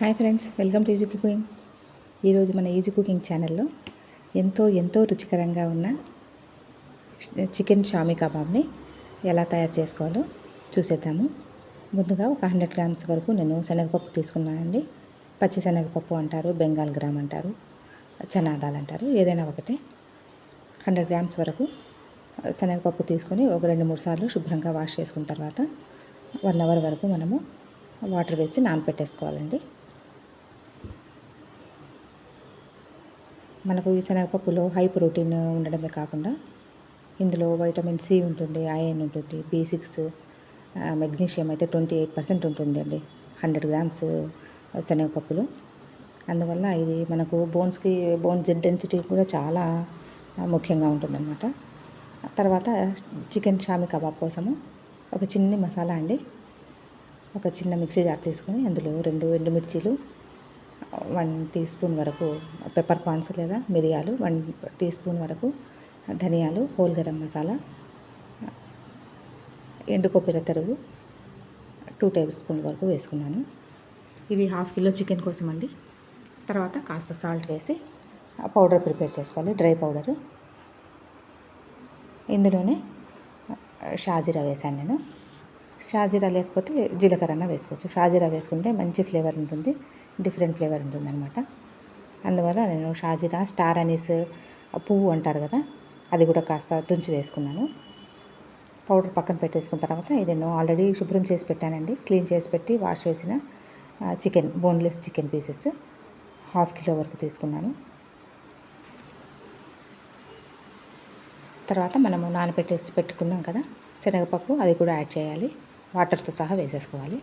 Hi friends welcome to easy cooking. ఈరోజు మన easy cooking ఛానల్లో ఎంతో ఎంతో రుచికరంగా ఉన్న చికెన్ షామీ కబాబ్ని ఎలా తయారు చేసుకోవాలో చూసేద్దాము. ముందుగా ఒక హండ్రెడ్ గ్రామ్స్ వరకు నేను శనగపప్పు తీసుకున్నానండి. పచ్చి శనగపప్పు అంటారు బెంగాల్ గ్రామ్ అంటారు చనాదాలు అంటారు ఏదైనా ఒకటే. హండ్రెడ్ గ్రామ్స్ వరకు శనగపప్పు తీసుకొని ఒక రెండు మూడు సార్లు శుభ్రంగా వాష్ చేసుకున్న తర్వాత వన్ అవర్ వరకు మనము వాటర్ వేసి నానపెట్టేసుకోవాలండి. మనకు ఈ శనగపప్పులో హై ప్రోటీన్ ఉండడమే కాకుండా ఇందులో వైటమిన్ సి ఉంటుంది ఐరన్ ఉంటుంది బి సిక్స్ మెగ్నీషియం అయితే ట్వంటీ ఎయిట్ పర్సెంట్ ఉంటుందండి. హండ్రెడ్ గ్రామ్స్ శనగపప్పులు. అందువల్ల ఇది మనకు బోన్స్కి బోన్స్ డెన్సిటీ కూడా చాలా ముఖ్యంగా ఉంటుందన్నమాట. తర్వాత చికెన్ షామి కబాబ్ కోసము ఒక చిన్న మసాలా అండి. ఒక చిన్న మిక్సీ జార్ తీసుకొని అందులో రెండు ఎండుమిర్చీలు వన్ టీ స్పూన్ వరకు పెప్పర్ కార్న్స్ లేదా మిరియాలు వన్ టీ స్పూన్ వరకు ధనియాలు హోల్ గరం మసాలా ఎండు కొబ్బరి తరుగు టూ టేబుల్ స్పూన్ వరకు వేసుకున్నాను. ఇది హాఫ్ కిలో చికెన్ కోసం అండి తర్వాత కాస్త సాల్ట్ వేసి పౌడర్ ప్రిపేర్ చేసుకోవాలి డ్రై పౌడరు. ఇందులోనే షాజీరా వేశాను నేను. షాజీరా లేకపోతే జీలకర్ర అన్న వేసుకోవచ్చు. షాజీరా వేసుకుంటే మంచి ఫ్లేవర్ ఉంటుంది డిఫరెంట్ ఫ్లేవర్ ఉంటుంది అనమాట అందువల్ల నేను షాజీరా స్టార్ అనీస్ పువ్వు అంటారు కదా అది కూడా కాస్త తుంచి వేసుకున్నాను. పౌడర్ పక్కన పెట్టేసుకున్న తర్వాత ఇది నేను ఆల్రెడీ శుభ్రం చేసి పెట్టానండి. క్లీన్ చేసి పెట్టి వాష్ చేసిన chicken boneless chicken pieces half kilo వరకు తీసుకున్నాను. తర్వాత మనము నానబెట్టేసి పెట్టుకున్నాం కదా శనగపప్పు అది కూడా యాడ్ చేయాలి. వాటర్తో సహా వేసేసుకోవాలి.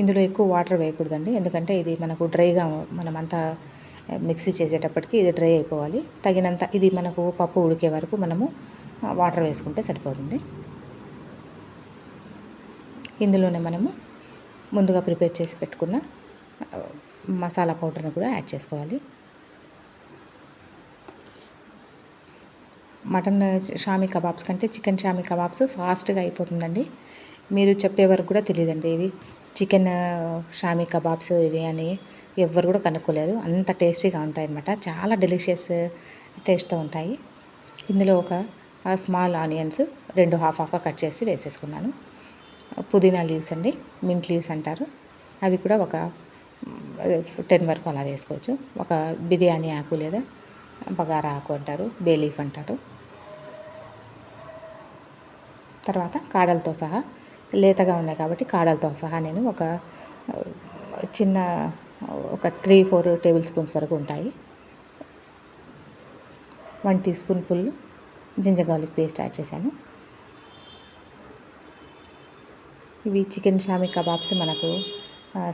ఇందులో ఎక్కువ వాటర్ వేయకూడదండి. ఎందుకంటే ఇది మనకు డ్రైగా మనమంతా మిక్సీ చేసేటప్పటికి ఇది డ్రై అయిపోవాలి. తగినంత ఇది మనకు పప్పు ఉడికే వరకు మనము వాటర్ వేసుకుంటే సరిపోతుంది. ఇందులోనే మనము ముందుగా ప్రిపేర్ చేసి పెట్టుకున్న మసాలా పౌడర్ని కూడా యాడ్ చేసుకోవాలి. మటన్ షామీ కబాబ్స్ కంటే చికెన్ షామీ కబాబ్స్ ఫాస్ట్గా అయిపోతుందండి. మీరు చెప్పే వరకు కూడా తెలియదండి ఇవి. చికెన్ షామీ కబాబ్స్ ఇవి అని ఎవ్వరు కూడా కనుక్కోలేరు. అంత టేస్టీగా ఉంటాయి అన్నమాట చాలా డెలిషియస్ టేస్ట్తో ఉంటాయి. ఇందులో ఒక స్మాల్ ఆనియన్స్ రెండు హాఫ్ హాఫ్గా కట్ చేసి వేసేసుకున్నాను. పుదీనా లీవ్స్ అండి మింట్ లీవ్స్ అంటారు. అవి కూడా ఒక టెన్ వరకు అలా వేసుకోవచ్చు. ఒక బిర్యానీ ఆకు లేదా బగారా ఆకు అంటారు బే లీఫ్ అంటారు. తర్వాత కాడలతో సహా లేతగా ఉన్నాయి కాబట్టి కాడలతో సహా నేను ఒక చిన్న ఒక త్రీ ఫోర్ టేబుల్ స్పూన్స్ వరకు ఉంటాయి. One teaspoon full ginger garlic paste add చేశాను. ఇవి చికెన్ షామి కబాబ్స్ మనకు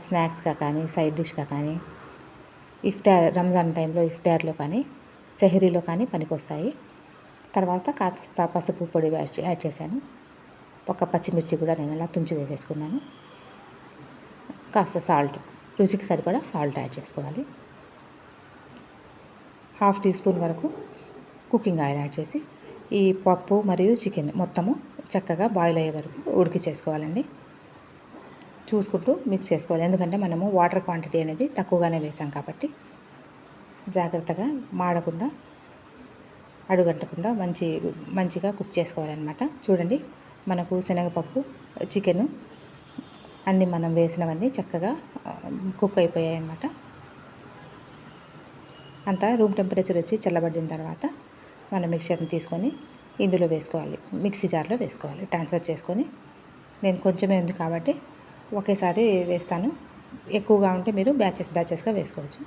స్నాక్స్గా కానీ సైడ్ డిష్గా కానీ ఇఫ్తార్ రంజాన్ టైంలో ఇఫ్తార్లో కానీ సెహరీలో కానీ పనికొస్తాయి. తర్వాత కాస్త పసుపు పొడి యాడ్ చేశాను. ఒక పచ్చిమిర్చి కూడా నేను అలా తుంచి వేసేసుకున్నాను. కాస్త సాల్ట్ రుచికి సరిపడా సాల్ట్ యాడ్ చేసుకోవాలి. హాఫ్ టీ స్పూన్ వరకు కుకింగ్ ఆయిల్ యాడ్ చేసి ఈ పప్పు మరియు చికెన్ మొత్తము చక్కగా బాయిల్ అయ్యే వరకు ఉడికి చేసుకోవాలండి. చూసుకుంటూ మిక్స్ చేసుకోవాలి. ఎందుకంటే మనము వాటర్ క్వాంటిటీ అనేది తక్కువగానే వేసాం కాబట్టి జాగ్రత్తగా మాడకుండా అడుగట్టకుండా మంచి మంచిగా కుక్ చేసుకోవాలన్నమాట. చూడండి మనకు శనగపప్పు చికెను అన్నీ మనం వేసినవన్నీ చక్కగా కుక్ అయిపోయాయి అన్నమాట అంతా రూమ్ టెంపరేచర్ వచ్చి చల్లబడిన తర్వాత మనం మిక్చర్ని తీసుకొని ఇందులో వేసుకోవాలి. మిక్సీ జార్లో వేసుకోవాలి ట్రాన్స్ఫర్ చేసుకొని. నేను కొంచెమే ఉంది కాబట్టి ఒకేసారి వేస్తాను. ఎక్కువగా ఉంటే మీరు బ్యాచెస్ బ్యాచెస్గా వేసుకోవచ్చు.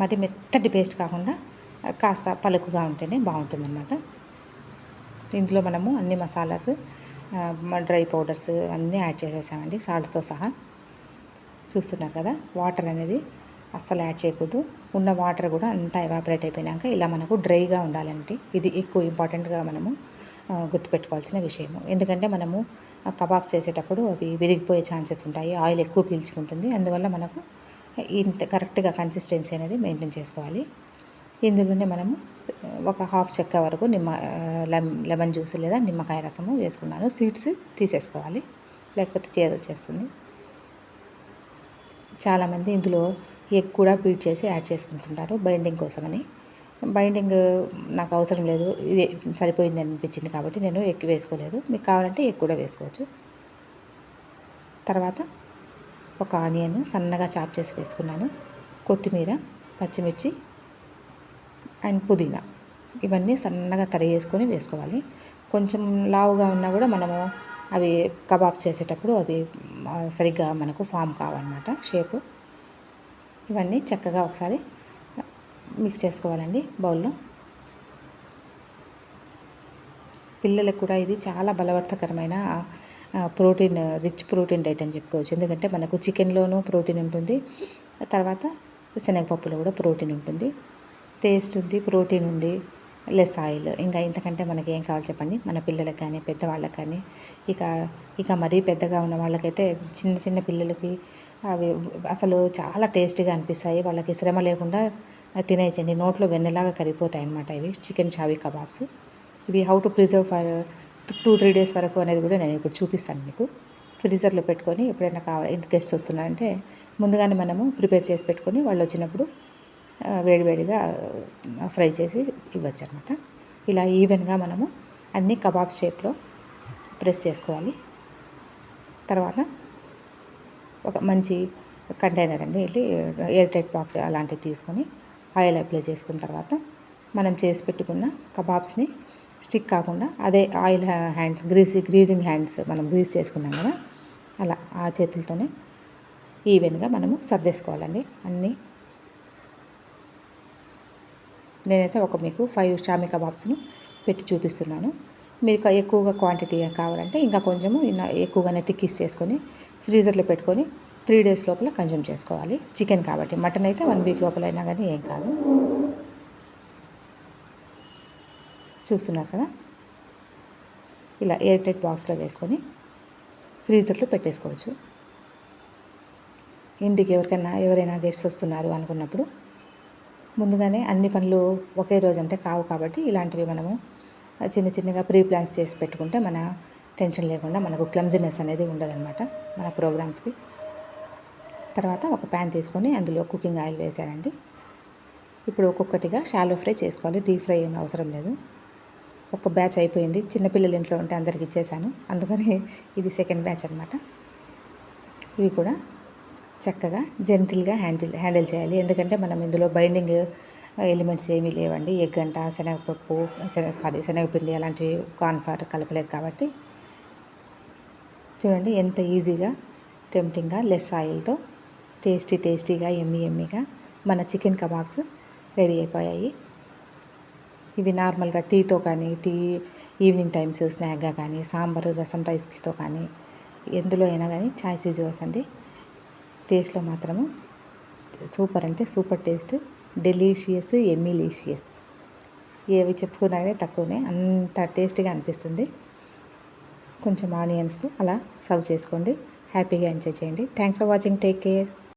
మరి మెత్తటి పేస్ట్ కాకుండా కాస్త పలుకుగా ఉంటేనే బాగుంటుందన్నమాట. ఇందులో మనము అన్ని మసాలాస్ డ్రై పౌడర్స్ అన్నీ యాడ్ చేసేసామండి సాల్ట్తో సహా. చూస్తున్నారు కదా వాటర్ అనేది అస్సలు యాడ్ చేయకూడదు. ఉన్న వాటర్ కూడా అంతా ఎవాపరేట్ అయిపోయినాక ఇలా మనకు డ్రైగా ఉండాలంటే ఇది ఎక్కువ ఇంపార్టెంట్గా మనము గుర్తుపెట్టుకోవాల్సిన విషయము. ఎందుకంటే మనము కబాబ్స్ చేసేటప్పుడు అవి విరిగిపోయే ఛాన్సెస్ ఉంటాయి ఆయిల్ ఎక్కువ పీల్చుకుంటుంది. అందువల్ల మనకు ఇంత కరెక్ట్గా కన్సిస్టెన్సీ అనేది మెయింటైన్ చేసుకోవాలి. ఇందులోనే మనము ఒక హాఫ్ చెక్క వరకు నిమ్మ లెమ్ లెమన్ జ్యూస్ లేదా నిమ్మకాయ రసము వేసుకున్నాను. సీడ్స్ తీసేసుకోవాలి. లేకపోతే చేదు వచ్చేస్తుంది. చాలామంది ఇందులో ఎగ్ కూడా బీట్ చేసి యాడ్ చేసుకుంటుంటారు బైండింగ్ కోసమని. బైండింగ్ నాకు అవసరం లేదు. ఇది సరిపోయింది అనిపించింది కాబట్టి నేను ఎగ్ వేసుకోలేదు. మీకు కావాలంటే ఎగ్ కూడా వేసుకోవచ్చు. తర్వాత ఒక ఆనియన్ సన్నగా చాప్ చేసి వేసుకున్నాను. కొత్తిమీర పచ్చిమిర్చి అండ్ పుదీనా. ఇవన్నీ సన్నగా తరిగేసుకొని వేసుకోవాలి. కొంచెం లావుగా ఉన్నా కూడా మనము అవి కబాబ్స్ చేసేటప్పుడు అవి సరిగ్గా మనకు ఫామ్ కావాలన్నమాట షేపు. ఇవన్నీ చక్కగా ఒకసారి మిక్స్ చేసుకోవాలండి బౌల్లో. పిల్లలకు కూడా ఇది చాలా బలవర్తకరమైన ప్రోటీన్ రిచ్ ప్రోటీన్ డైట్ అని చెప్పుకోవచ్చు. ఎందుకంటే మనకు చికెన్లోనూ ప్రోటీన్ ఉంటుంది. తర్వాత శనగపప్పులో కూడా ప్రోటీన్ ఉంటుంది. టేస్ట్ ఉంది ప్రోటీన్ ఉంది లెస్ ఆయిల్. ఇంకా ఇంతకంటే మనకి ఏం కావాలి చెప్పండి? మన పిల్లలకు కానీ పెద్దవాళ్ళకి కానీ. ఇక ఇక మరీ పెద్దగా ఉన్న వాళ్ళకైతే చిన్న చిన్న పిల్లలకి అవి అసలు చాలా టేస్టీగా అనిపిస్తాయి. వాళ్ళకి శ్రమ లేకుండా తినేయచ్చండి. నోట్లో వెన్నెలాగా కరిగిపోతాయి అనమాట ఇవి. Chicken shami kebabs. ఇవి how to preserve for two three days వరకు అనేది కూడా నేను ఇప్పుడు చూపిస్తాను మీకు. ఫ్రీజర్లో పెట్టుకొని ఎప్పుడైనా కావాలి ఇంటి గెస్ట్ వస్తున్నారంటే ముందుగానే మనము ప్రిపేర్ చేసి పెట్టుకొని వాళ్ళు వచ్చినప్పుడు వేడివేడిగా ఫ్రై చేసి ఇవ్వచ్చు అనమాట ఇలా ఈవెన్గా మనము అన్ని కబాబ్ షేప్లో ప్రెస్ చేసుకోవాలి. తర్వాత ఒక మంచి కంటైనర్ అండి వెళ్ళి ఎయిర్ టైట్ బాక్స్ అలాంటివి తీసుకొని ఆయిల్ అప్లై చేసుకున్న తర్వాత మనం చేసి పెట్టుకున్న కబాబ్స్ని స్టిక్ కాకుండా అదే oil hands greasy greasing hands మనం గ్రీజ్ చేసుకున్నాం కదా అలా ఆ చేతులతోనే ఈవెన్గా మనము సర్దేసుకోవాలండి. అన్నీ నేనైతే ఒక మీకు ఫైవ్ షామి కబాబ్స్ను పెట్టి చూపిస్తున్నాను. మీకు ఎక్కువగా క్వాంటిటీ కావాలంటే ఇంకా కొంచెము ఎక్కువగానే టిక్కీస్ చేసుకొని ఫ్రీజర్లో పెట్టుకొని త్రీ డేస్ లోపల కన్జ్యూమ్ చేసుకోవాలి. చికెన్ కాబట్టి మటన్ అయితే వన్ వీక్ లోపలైనా కానీ ఏం కాదు. చూస్తున్నారు కదా? ఇలా ఎయిర్ టైట్ బాక్స్లో వేసుకొని ఫ్రీజర్లో పెట్టేసుకోవచ్చు. ఇంటికి ఎవరికైనా ఎవరైనా గెస్ట్ వస్తున్నారు అనుకున్నప్పుడు ముందుగానే అన్ని పనులు ఒకే రోజు అంటే కావు కాబట్టి ఇలాంటివి మనము చిన్న చిన్నగా ప్రీ ప్లాన్స్ చేసి పెట్టుకుంటే మన టెన్షన్ లేకుండా మనకు క్లమ్జినెస్ అనేది ఉండదన్నమాట మన ప్రోగ్రామ్స్కి. తర్వాత ఒక ప్యాన్ తీసుకొని అందులో కుకింగ్ ఆయిల్ వేసానండి ఇప్పుడు ఒక్కొక్కటిగా షాలో ఫ్రై చేసుకోవాలి డీప్ ఫ్రై ఏం అవసరం లేదు. ఒక బ్యాచ్ అయిపోయింది. చిన్నపిల్లలు ఇంట్లో ఉంటే అందరికి ఇచ్చేసాను అందుకని ఇది సెకండ్ బ్యాచ్ అనమాట ఇవి కూడా చక్కగా జెంటిల్గా హ్యాండిల్ హ్యాండిల్ చేయాలి. ఎందుకంటే మనం ఇందులో బైండింగ్ ఎలిమెంట్స్ ఏమీ లేవండి. ఎగ్గంట శనగపప్పు సారీ శనగపిండి అలాంటివి కార్న్ఫ్లవర్ కలపలేదు కాబట్టి. చూడండి ఎంత ఈజీగా టెంప్టింగ్గా లెస్ ఆయిల్తో టేస్టీ టేస్టీగా ఎమ్మి ఎమ్మిగా మన చికెన్ కబాబ్స్ రెడీ అయిపోయాయి. ఇవి నార్మల్గా టీతో కానీ టీ ఈవినింగ్ టైమ్స్ స్నాక్గా కానీ సాంబార్ రసం రైస్తో కానీ ఎందులో అయినా కానీ చాయ్ సీజర్స్ అండి. టేస్ట్లో మాత్రము సూపర్ అంటే సూపర్ టేస్ట్. డెలీషియస్ ఎమిలీషియస్. ఏవి చెప్పుకున్నా తక్కువనే అంత టేస్టీగా అనిపిస్తుంది. కొంచెం ఆనియన్స్ అలా సర్వ్ చేసుకోండి. హ్యాపీగా ఎంజాయ్ చేయండి. Thanks for watching. Take care.